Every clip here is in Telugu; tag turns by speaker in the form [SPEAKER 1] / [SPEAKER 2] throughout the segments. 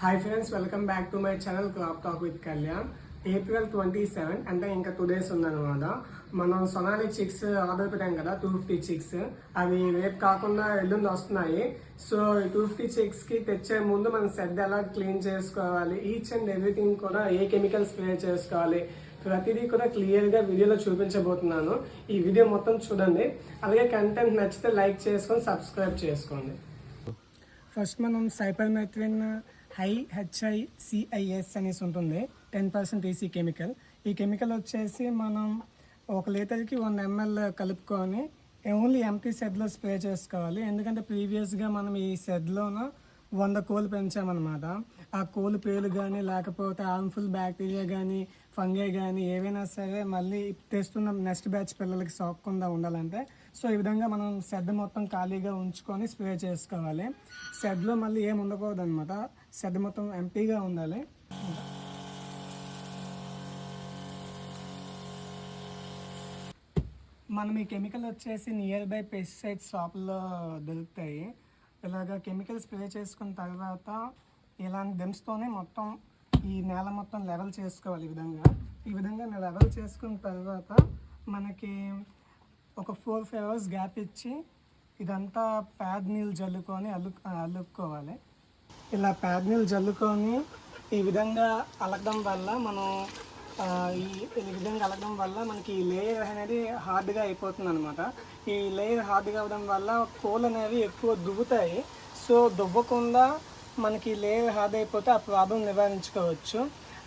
[SPEAKER 1] Hi friends welcome back to my channel crop talk with Kalyan April twenty seven అంటే ఇంకా టూ డేస్ ఉందన్నమాట. మనం సొనాలి చిక్స్ ఆర్డర్ పెట్టాం కదా టూ ఫిఫ్టీ చిక్స్ అవి రేపు కాకుండా ఎల్లుండి వస్తున్నాయి. సో టూ ఫిఫ్టీ చిక్స్కి తెచ్చే ముందు మనం సెడ్ ఎలా క్లీన్ చేసుకోవాలి ఈచ్ అండ్ ఎవ్రీథింగ్ కూడా ఏ కెమికల్ స్ప్రే చేసుకోవాలి ప్రతిదీ కూడా క్లియర్గా వీడియోలో చూపించబోతున్నాను. ఈ వీడియో మొత్తం చూడండి. అలాగే కంటెంట్ నచ్చితే లైక్ చేసుకొని సబ్స్క్రైబ్ చేసుకోండి. ఫస్ట్ మనం సైపర్మెథ్రిన్ హై హెచ్ఐ సిఐఎస్ అనేసి ఉంటుంది. Ten percent EC chemical. ఈ కెమికల్ వచ్చేసి మనం ఒక లీటర్కి వన్ ఎంఎల్ కలుపుకొని ఓన్లీ ఎంటీ సెడ్లో స్ప్రే చేసుకోవాలి. ఎందుకంటే ప్రీవియస్గా మనం ఈ సెడ్లోన వంద కోళ్ళు పెంచామన్నమాట. ఆ కోళ్ళు పేలు కానీ లేకపోతే హార్మ్ఫుల్ బ్యాక్టీరియా కానీ ఫంగే కానీ ఏవైనా సరే మళ్ళీ తెస్తున్న నెక్స్ట్ బ్యాచ్ పిల్లలకి సోకకుండా ఉండాలంటే సో ఈ విధంగా మనం సెడ్ మొత్తం ఖాళీగా ఉంచుకొని స్ప్రే చేసుకోవాలి. సెడ్లో మళ్ళీ ఏమి ఉండకూడదు అనమాట సెడ్ మొత్తం ఎంపీగా ఉండాలి. మనం ఈ కెమికల్ వచ్చేసి నియర్ బై పెస్టిసైడ్ షాపుల్లో దొరుకుతాయి. ఇలాగ కెమికల్ స్ప్రే చేసుకున్న తర్వాత ఇలాంటి దెమ్స్తోనే మొత్తం ఈ నేల మొత్తం లెవెల్ చేసుకోవాలి ఈ విధంగా. ఈ విధంగా లెవెల్ చేసుకున్న తర్వాత మనకి ఒక ఫోర్ ఫైవ్ అవర్స్ గ్యాప్ ఇచ్చి ఇదంతా ప్యాడ్ నీళ్ళు జల్లుకొని అల్లు అల్లుకోవాలి. ఇలా ప్యాడ్ నీళ్ళు జల్లుకొని ఈ విధంగా అలకడం వల్ల మనం ఈ విధంగా కలగడం వల్ల మనకి ఈ లేయర్ అనేది హార్డ్గా అయిపోతుంది అనమాట ఈ లేయర్ హార్డ్గా అవ్వడం వల్ల కోళ్ళు అనేవి ఎక్కువ దువ్వుతాయి. సో దువ్వకుండా మనకి లేయర్ హార్డ్ అయిపోతే ఆ ప్రాబ్లం నివారించుకోవచ్చు.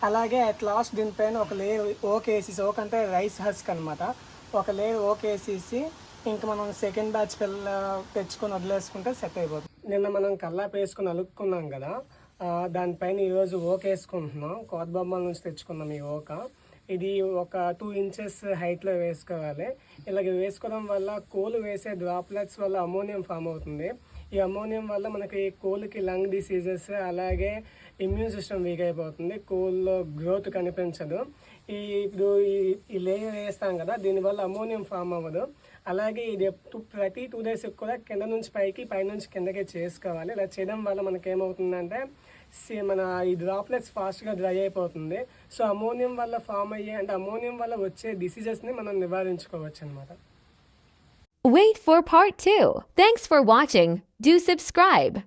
[SPEAKER 1] అలాగే అట్ లాస్ట్ దీనిపైన ఒక లేయర్ ఓక్ వేసేసి ఓక్ అంటే రైస్ హస్క్ అనమాట ఒక లేయర్ ఓక్ వేసేసి ఇంకా మనం సెకండ్ బ్యాచ్ పిల్ల తెచ్చుకొని వదిలేసుకుంటే సెట్ అయిపోతుంది. నిన్న మనం కల్లాపేసుకొని అలుక్కున్నాం కదా దానిపైన ఈరోజు ఓక వేసుకుంటున్నాం. కోత బొమ్మల నుంచి తెచ్చుకున్నాం ఈ ఓక. ఇది ఒక టూ ఇంచెస్ హైట్లో వేసుకోవాలి. ఇలాగ వేసుకోవడం వల్ల కోలు వేసే డ్రాప్లెట్స్ వల్ల అమోనియం ఫామ్ అవుతుంది. ఈ అమోనియం వల్ల మనకి కోళ్ళకి లంగ్ డిసీజెస్ అలాగే ఇమ్యూన్ సిస్టమ్ వీక్ అయిపోతుంది. కోళ్ళలో గ్రోత్ కనిపించదు. ఈ ఇప్పుడు ఈ ఈ లేయర్ వేస్తాం కదా దీనివల్ల అమోనియం ఫామ్ అవ్వదు. అలాగే ఇది ఎప్పుడు ప్రతి టూ డేస్ కూడా కింద నుంచి పైకి పైనుంచి కిందకి చేసుకోవాలి. ఇలా చేయడం వల్ల మనకి ఏమవుతుందంటే సి- మన ఈ డ్రాప్లెట్స్ ఫాస్ట్గా డ్రై అయిపోతుంది. సో అమోనియం వల్ల ఫామ్ అయ్యే అంటే అమోనియం వల్ల వచ్చే డిసీజెస్ని మనం నివారించుకోవచ్చు అనమాట
[SPEAKER 2] Wait for part 2. Thanks for watching. Do subscribe.